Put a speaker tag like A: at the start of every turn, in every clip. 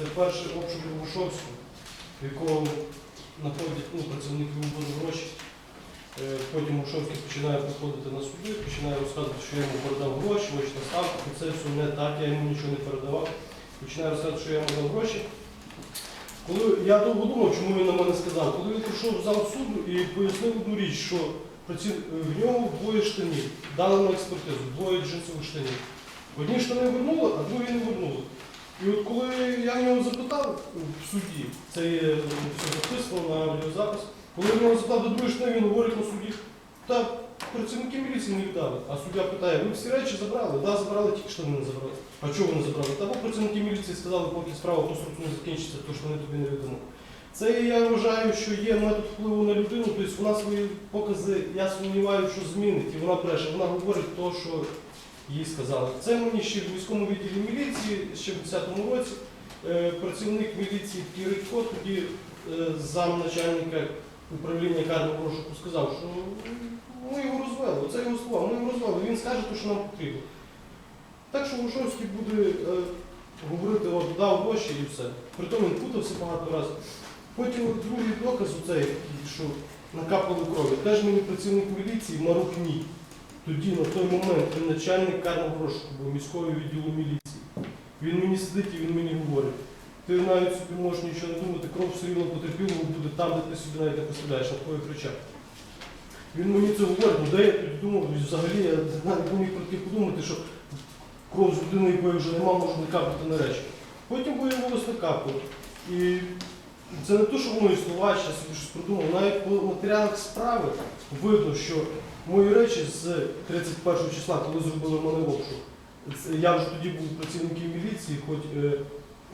A: Це перший обшук у Вушовську, в якому знаходять ну, працівники виводу гроші. Е, Потім Вушовський починає приходити на суди, починає розказувати, що я йому передав гроші, ось ставку, це все не так, я йому нічого не передавав. Починає розказувати, що я йому дав гроші. Коли я довго думав, чому він на мене сказав, коли він прийшов в зал суду і пояснив одну річ, що в нього двоє штанів, дали на експертизу, двоє джинсових штанів. Одні штани вернули, а другі не вернули. І от коли я в нього запитав в суді, це є е, все записано на аудіозапис, коли в нього запитав до другої штани, він говорить на суді, та працівники міліції не віддали. А суддя питає, ви всі речі забрали? Да, забрали, тільки штани не забрали. А чого ви не забрали? Та бо працівники міліції сказали, поки справа по суду не закінчиться, то штани тобі не відомо. Це я вважаю, що є метод впливу на людину, тобто вона свої покази, я сумніваюся, що змінить, і вона бреше, вона говорить те, що їй сказали. Це мені ще в міському відділі міліції, ще в 10-му році, е, працівник міліції Киричко, тоді е, замначальника управління карного розшуку сказав, що ми його розвели, це його слова, ми його розвели, він скаже те, що нам потрібно. Так що Вишовський буде е, говорити, от дав гроші і все. Притом він путався багато разів. Потім другий доказ оцей, що накапали крові. Теж мені працівник міліції Марухній. Тоді на той момент він начальник карного розшуку міського відділу міліції. Він мені сидить і він мені говорить. Ти навіть собі можеш нічого не думати, кров все рівно потерпілого буде там, де ти собі навіть не представляєш, на твоїх речах. Він мені це говорить, ну де я тоді думав, взагалі я навіть не міг про таке подумати, що кров з людини, якої вже нема, може не капати на речі. Потім виявилось не капало. І це не те, що мої слова, що щось придумав. Навіть по матеріалах справи видно, що мої речі з 31 числа, коли зробили в мене обшук, я вже тоді був працівником міліції, хоч е,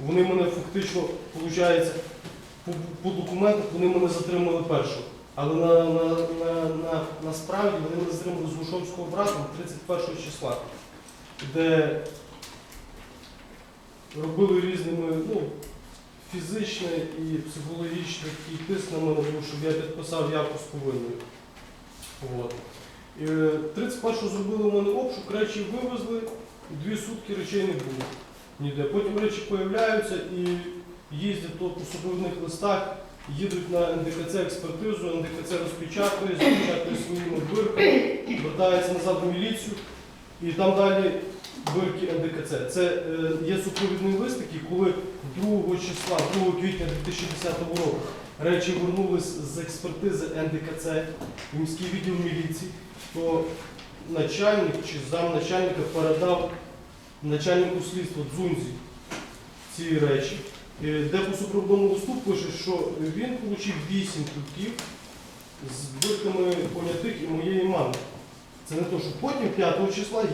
A: вони мене фактично, виходить, по, по документах вони мене затримали першого. Але на, на, на, на, насправді вони мене затримали з Лушовського братом 31 числа, де робили різними, ну, фізичне і психологічне такий тиск на мене був, щоб я підписав явку з повинною. От. Е, 31-го зробили у мене обшук, речі вивезли, дві сутки речей не було ніде. Потім речі появляються і їздять по супровідних листах, їдуть на НДКЦ експертизу, НДКЦ розпечатує, запечатує своїми бирками, вертається назад в міліцію, і там далі бирки НДКЦ. Це е, є супровідний лист, який, коли 2 числа, 2 квітня 2010 року речі вернулись з експертизи НДКЦ в міський відділ міліції, то начальник чи замначальника передав начальнику слідства Дзунзі ці речі, е, де по супровідному листу пише, що він отримав 8 квитків з бирками понятих і моєї мами. Це не то, що потім 5 числа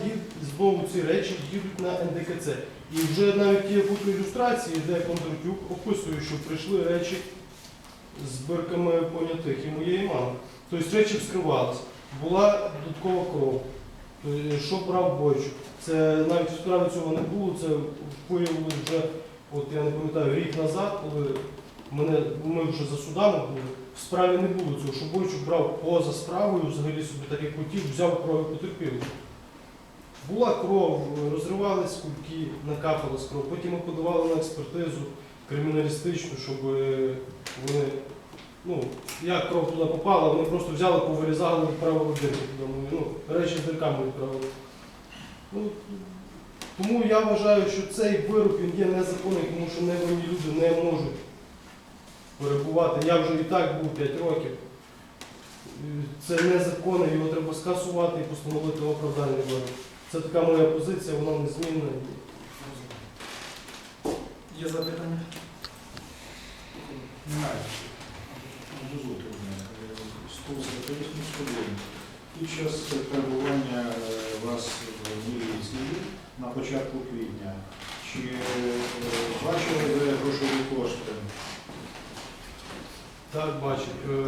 A: знову ці речі їдуть на НДКЦ. І вже навіть є фотоілюстрації, де Кондратюк описує, що прийшли речі з бирками понятих і моєї мами. Тобто речі вскривалися. Була додаткова кров. Тобто, Що брав Бойчук? Це навіть в справі цього не було, це виявили вже, от я не пам'ятаю, рік назад, коли мене, ми вже за судами були, в справі не було цього, що Бойчук брав поза справою, взагалі собі так як хотів, взяв кров і потерпів. Була кров, розривались кульки, накапалась кров. Потім ми подавали на експертизу криміналістичну, щоб е, вони, ну, як кров туди попала, вони просто взяли, повирізали, відправили дирки туди. Ну, речі з дирками відправили. Ну, тому я вважаю, що цей вирок він є незаконний, тому що невинні люди не можуть перебувати. Я вже і так був 5 років. Це незаконно, його треба скасувати і постановити оправдальний вирок. Це така моя позиція, вона незмінна.
B: Є запитання? Немає. Дозвольте мене. Спосіб Під час перебування е, вас в міліції на початку квітня, чи е, бачили ви грошові кошти?
A: Так, бачу. Е,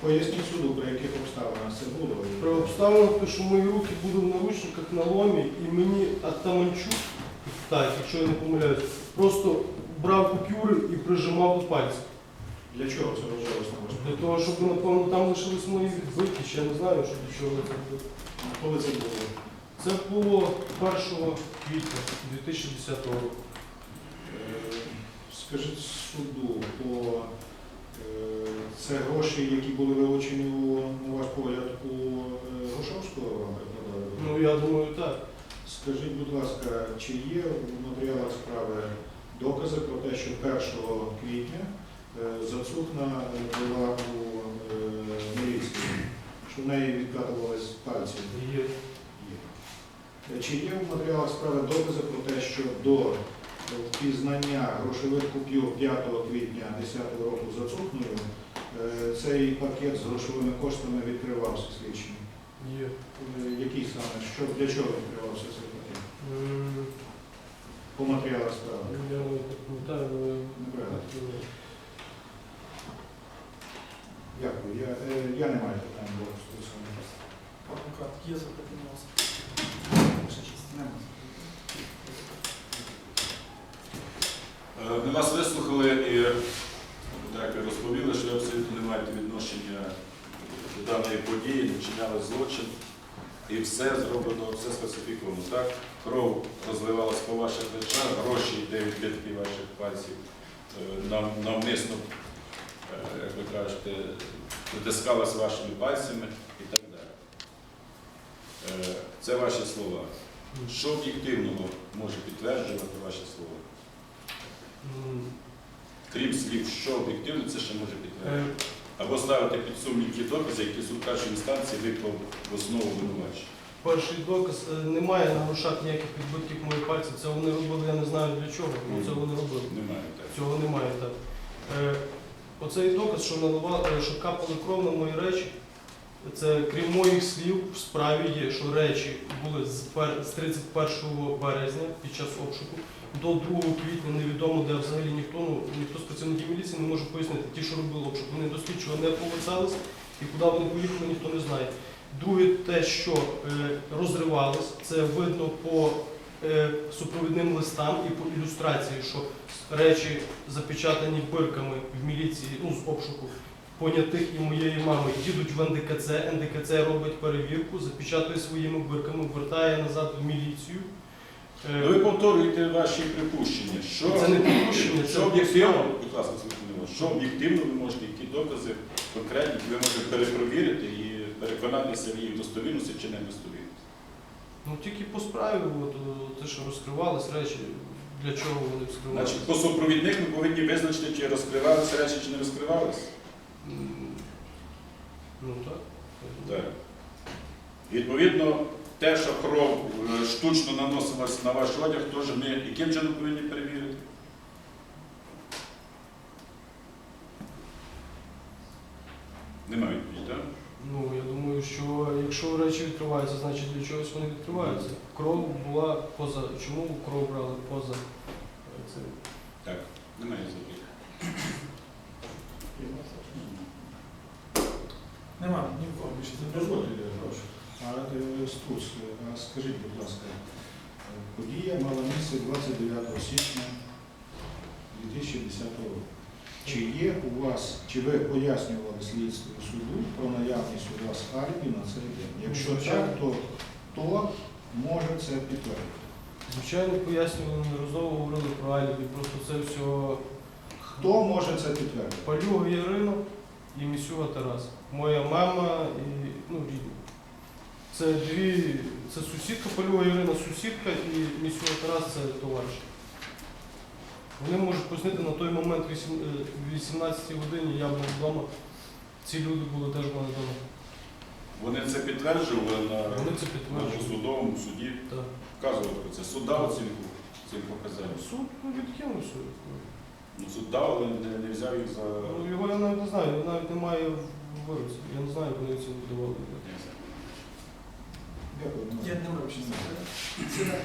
B: Поясніть суду, при яких обставинах це було.
A: Про обставину, що мої руки були в наручниках на ломі, і мені Атаманчук, так, якщо я не помиляюсь, просто брав купюри і прижимав до пальців.
B: Для чого це робилось на вас?
A: Для того, щоб, напевно, там лишились мої відбитки, ще я не знаю, що для чого це було.
B: Коли це було?
A: Це було 1 квітня 2010 року.
B: Е, Скажіть суду, по е, це гроші, які були вилучені у на ваш погляд у е, Грушевського вам?
A: Ну я думаю, так.
B: Скажіть, будь ласка, чи є в матеріалах справи докази про те, що 1 квітня е, Зацухна була у е, міліції, що в неї відкатувались пальці?
A: Є.
B: Є. Чи є в матеріалах справи докази про те, що до впізнання грошових купюр 5 квітня 2010 року Зацухною е, цей пакет з грошовими коштами відкривався слідчим?
A: Є.
B: Який саме? Що, для чого відкривався цей пакет?
A: М,
B: По матеріалах справи.
A: Я
B: Неправильно.
A: так,
B: Дякую. Я, е, я не маю питань до стосовно.
C: Адвокат є запитання у вас? Ваша честь.
D: Е, Ми вас вислухали і так, розповіли, що ви абсолютно не маєте відношення до даної події, не вчиняли злочин. І все зроблено, все сфальсифіковано. Так? Кров розливалась по ваших речах, гроші йде відбитки ваших пальців. Е, Нам, навмисно, е, як ви кажете, притискалась вашими пальцями і так далі. Е, Це ваші слова. Що об'єктивного може підтверджувати ваші слова? Крім слів, що об'єктивно, це ще може підтвердити. Або ставити під сумнів ті докази, які суд першої інстанції виклав в основу винувачення.
A: Перший доказ е, немає на грошах ніяких відбитків моїх пальців. Це вони робили, я не знаю для чого. але це вони робили.
D: Немає так.
A: Цього немає так. Е, оцей доказ, що наливали, е, що капали кров на мої речі, це крім моїх слів в справі є, що речі були з, 31 березня під час обшуку до 2 квітня невідомо, де взагалі ніхто, ну, ніхто з працівників міліції не може пояснити. Ті, що робили обшук, вони до слідчого не повертались і куди вони поїхали, ніхто не знає. Друге, те, що е, розривались, це видно по е, супровідним листам і по ілюстрації, що речі запечатані бирками в міліції, ну з обшуку понятих і моєї мами, їдуть в НДКЦ, НДКЦ робить перевірку, запечатує своїми бирками, вертає назад в міліцію. Е,
D: Ну, ви повторюєте ваші припущення. Що,
A: Це не припущення, це
D: що об'єктивно, будь ласка, мене, що об'єктивно ви можете, які докази конкретні, які ви можете перепровірити і переконатися в їх достовірності чи недостовірності.
A: Ну тільки по справі, от, о, те, що розкривались речі, для чого вони вскривалися.
D: Значить, по супровідних ми повинні визначити, чи розкривалися речі, чи не розкривалися.
A: Ну так.
D: Так. Відповідно, те, що кров е, штучно наносилась на ваш одяг, теж ми яким чином повинні перевірити? Немає відповіді, так?
A: Ну, я думаю, що якщо речі відкриваються, значить для чогось вони відкриваються. Кров була поза. Чому кров брали поза е, цим?
D: Так, немає запитань.
C: Нема ні в кого більше запитань.
B: прошу. А е, Стус, а скажіть, будь ласка, е, подія мала місце 29 січня 2010 року. Чи є у вас, чи ви пояснювали слідству суду про наявність у вас алібі на цей день? Якщо
A: Звичайно.
B: так, то хто може це підтвердити?
A: Звичайно, пояснювали неодноразово говорили про алібі, просто це все
B: Хто може це підтвердити?
A: Палюга Ярина і Місюга Тарас. Моя мама і ну, рідні. Це дві, це сусідка, Палюга Ярина сусідка і Місюга Тарас це товариш. Вони можуть пояснити на той момент, е, 18 годині я був вдома. Ці люди були теж в мене вдома.
D: Вони це підтверджували на,
A: Вони це
D: на судовому суді,
A: Так.
D: вказували про це. Суд дав оцінку цим показанням.
A: Суд ну, відкинувся.
D: Ну, суд дав, але не, не взяв їх за.
A: Ну, його я навіть не знаю, його навіть немає в вироці. Я не знаю, як вони це видавали.
B: Дякую.
C: Я не запитання.